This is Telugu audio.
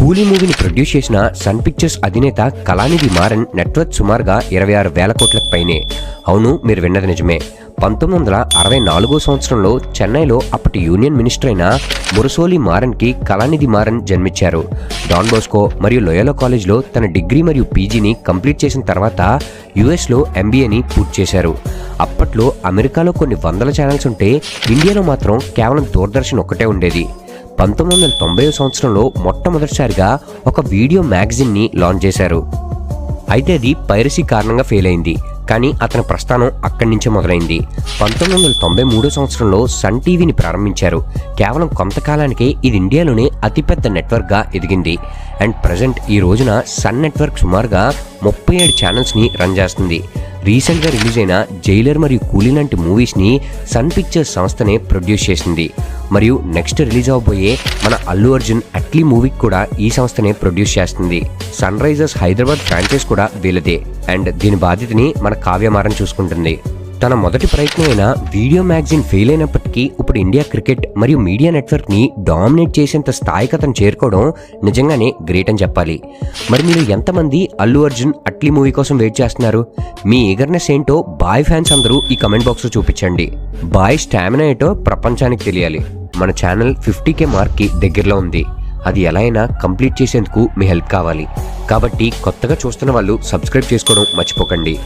కూలీ మూవీని ప్రొడ్యూస్ చేసిన సన్ పిక్చర్స్ అధినేత కళానిధి మారన్ నెట్వర్క్ సుమారుగా ఇరవై ఆరు వేల కోట్లకు పైనే. అవును మీరు విన్నది నిజమే. పంతొమ్మిది వందల అరవై నాలుగో సంవత్సరంలో చెన్నైలో అప్పటి యూనియన్ మినిస్టర్ అయిన మురసోలి మారన్కి కళానిధి మారన్ జన్మించారు. డాన్ బోస్కో మరియు లోయలో కాలేజ్లో తన డిగ్రీ మరియు పీజీని కంప్లీట్ చేసిన తర్వాత యుఎస్లో ఎంబీఏని పూర్తి చేశారు. అప్పట్లో అమెరికాలో కొన్ని వందల ఛానల్స్ ఉంటే ఇండియాలో మాత్రం కేవలం దూరదర్శన్ ఒక్కటే ఉండేది. పంతొమ్మిది వందల తొంభై సంవత్సరంలో మొట్టమొదటిసారిగా ఒక వీడియో మ్యాగజిన్ని లాంచ్ చేశారు. అయితే అది పైరసీ కారణంగా ఫెయిల్ అయింది. కానీ అతని ప్రస్థానం అక్కడి నుంచే మొదలైంది. పంతొమ్మిది వందల తొంభై మూడో సంవత్సరంలో సన్ టీవీని ప్రారంభించారు. కేవలం కొంతకాలానికే ఇది ఇండియాలోనే అతిపెద్ద నెట్వర్క్గా ఎదిగింది. అండ్ ప్రజెంట్ ఈ రోజున సన్ నెట్వర్క్ సుమారుగా ముప్పై ఏడు ఛానల్స్ని రన్ చేస్తుంది. రీసెంట్గా రిలీజ్ అయిన జైలర్ మరియు కూలీ లాంటి మూవీస్ని సన్ పిక్చర్స్ సంస్థనే ప్రొడ్యూస్ చేసింది. మరియు నెక్స్ట్ రిలీజ్ అవబోయే మన అల్లు అర్జున్ అట్లీ మూవీకి కూడా ఈ సంస్థనే ప్రొడ్యూస్ చేస్తుంది. సన్ రైజర్స్ హైదరాబాద్ ఫ్రాంచైజ్ కూడా వీళ్ళదే. అండ్ దీని బాధ్యతని మన కావ్యమారం చూసుకుంటుంది. తన మొదటి ప్రయత్నమైన వీడియో మ్యాగజైన్ ఫెయిల్ అయినప్పటికీ ఇప్పుడు ఇండియా క్రికెట్ మరియు మీడియా నెట్వర్క్ని డామినేట్ చేసేంత స్థాయికి అతను చేరుకోవడం నిజంగానే గ్రేట్ అని చెప్పాలి. మరి మీరు ఎంతమంది అల్లు అర్జున్ అట్లీ మూవీ కోసం వెయిట్ చేస్తున్నారు? మీ ఈగర్నెస్ ఏంటో బాయ్ ఫ్యాన్స్ అందరూ ఈ కమెంట్ బాక్స్లో చూపించండి. బాయ్ స్టామినా ఏంటో ప్రపంచానికి తెలియాలి. మన ఛానల్ ఫిఫ్టీ కే మార్క్కి దగ్గరలో ఉంది. అది ఎలా అయినా కంప్లీట్ చేసేందుకు మీ హెల్ప్ కావాలి. కాబట్టి కొత్తగా చూస్తున్న వాళ్ళు సబ్స్క్రైబ్ చేసుకోవడం మర్చిపోకండి.